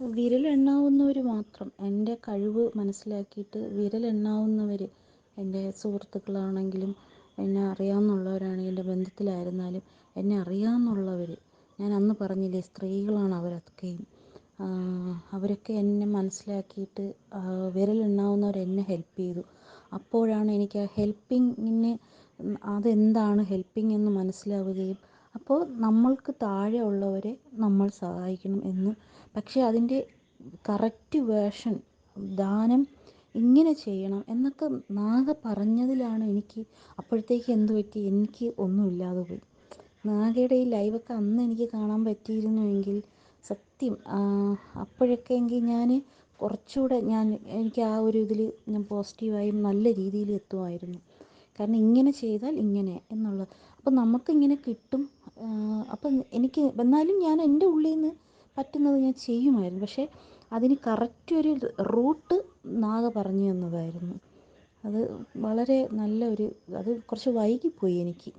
വിരലെണ്ണാവുന്നവർ മാത്രം. എന്റെ കഴിവ് മനസ്സിലാക്കിയിട്ട് വിരലെണ്ണാവുന്നവർ എന്റെ സുഹൃത്തുക്കളാണെങ്കിലും എന്നെ അറിയാവുന്നുള്ളവരാണെങ്കിൽ എന്റെ ബന്ധത്തിലായിരുന്നാലും എന്നെ അറിയാമെന്നുള്ളവർ ഞാൻ അന്ന് പറഞ്ഞില്ലേ സ്ത്രീകളാണ് അവരൊക്കെയും. അവരൊക്കെ എന്നെ മനസ്സിലാക്കിയിട്ട് വിരലെണ്ണാവുന്നവർ എന്നെ ഹെൽപ്പ് ചെയ്തു. അപ്പോഴാണ് എനിക്ക് ആ ഹെൽപ്പിങ്ങിന് അതെന്താണ് ഹെൽപ്പിങ് എന്ന് മനസ്സിലാവുകയും അപ്പോൾ നമ്മൾക്ക് താഴെ ഉള്ളവരെ നമ്മൾ സഹായിക്കണം എന്ന്. പക്ഷേ അതിന്റെ കറക്റ്റ് വേർഷൻ ദാനം ഇങ്ങനെ ചെയ്യണം എന്നൊക്കെ നാഗ പറഞ്ഞതിലാണ് എനിക്ക് അപ്പോഴത്തേക്ക് എന്ത് പറ്റി? എനിക്ക് ഒന്നും ഇല്ലാതെ പോയി. നാഗയുടെ ഈ ലൈവൊക്കെ അന്ന് എനിക്ക് കാണാൻ പറ്റിയിരുന്നുവെങ്കിൽ സത്യം അപ്പോഴൊക്കെ എങ്കിൽ ഞാൻ കുറച്ചുകൂടെ ഞാൻ എനിക്ക് ആ ഒരു ഇതിൽ ഞാൻ പോസിറ്റീവായും നല്ല രീതിയിൽ എത്തുമായിരുന്നു. കാരണം ഇങ്ങനെ ചെയ്താൽ ഇങ്ങനെ എന്നുള്ള അപ്പം നമുക്കിങ്ങനെ കിട്ടും അപ്പം എനിക്ക് എന്നാലും ഞാൻ എന്റെ ഉള്ളിൽ നിന്ന് പറ്റുന്നത് ഞാൻ ചെയ്യുമായിരുന്നു. പക്ഷേ അതിന് കറക്റ്റ് ഒരു റൂട്ട് നാഗ പറഞ്ഞു തന്നതായിരുന്നു. അത് വളരെ നല്ല ഒരു അത് കുറച്ച് വൈകിപ്പോയി എനിക്ക്.